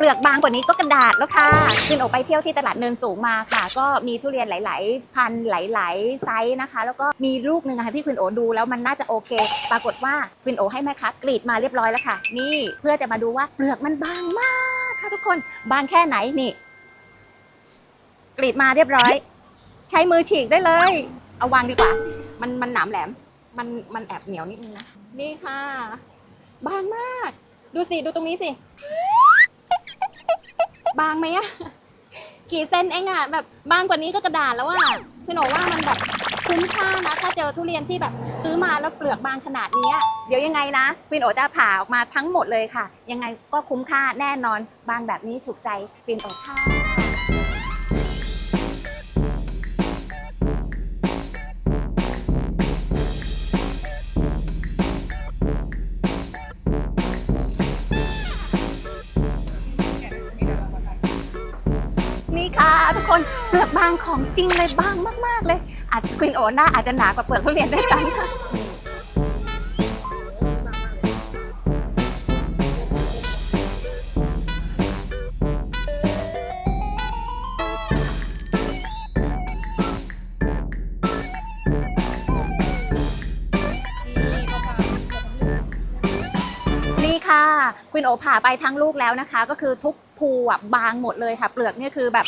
เปลือกบางกว่านี้ก็กระดาษแล้วค่ะขึ้นออกไปเที่ยวที่ตลาดเนินสูงมาค่ะ ก็มีทุเรียนหลาย ๆ พันหลาย ๆ ไซส์นะคะ แล้วก็มีลูกหนึ่งนะคะที่คุณโอดูแล้วมันน่าจะโอเค ปรากฏว่าคุณโอให้แม่ค้ากรีดมาเรียบร้อยแล้วค่ะ นี่เพื่อจะมาดูว่าเปลือกมันบางมากค่ะทุกคนบางแค่ไหนนี่กรีดมาเรียบร้อย ใช้มือฉีกได้เลย เอาวางดีกว่า มันมันหนามแหลม มันมันแอบเหนียวนิดนึงนะนี่ค่ะ บางมาก ดูสิดูตรงนี้สิ บางไหมอะกี่เซนเองอะแบบบางกว่านี้ก็กระดาษแล้วอะพี่โหนว่ามันแบบคุ้มค่านะ ถ้าเจอทุเรียนที่แบบซื้อมาแล้วเปลือกบางขนาดนี้ เดี๋ยวยังไงนะพี่โหนจะผ่าออกมาทั้งหมดเลยค่ะ ยังไงก็คุ้มค่าแน่นอนบางแบบนี้ถูกใจพี่โหนค่ะ นี่ค่ะทุกคนเปลือกบางของจริงเลยบางมาก ๆ เลย อาจคุณโอน่าอาจจะหนากว่าเปลือกทุเรียนด้วยซ้ำค่ะนี่ค่ะคุณโอผ่าไปทั้งลูกแล้วนะคะ ก็คือทุก ภูอะบางหมดเลยค่ะ เปลือกเนี่ยคือแบบ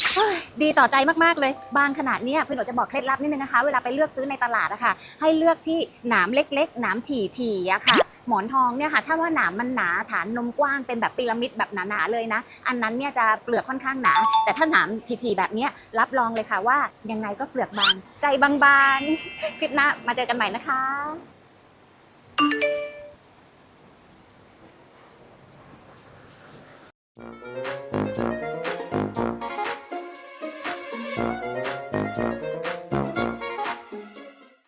ดีต่อใจมากๆเลย บางขนาดเนี้ยคุณโอจะบอกเคล็ดลับนิดนึงนะคะ เวลาไปเลือกซื้อในตลาดอะค่ะให้เลือกที่หนามเล็กๆหนามถี่ๆอะค่ะหมอนทองเนี่ยค่ะถ้าว่าหนามมันหนาฐานนมกว้างเป็นแบบพีระมิดแบบหนาๆเลยนะ อันนั้นเนี่ยจะเปลือกค่อนข้างหนา แต่ถ้าหนามถี่ๆแบบนี้รับรองเลยค่ะว่ายังไงก็เปลือกบาง ใจบางๆคลิปหน้ามาเจอกันใหม่นะคะ Bye.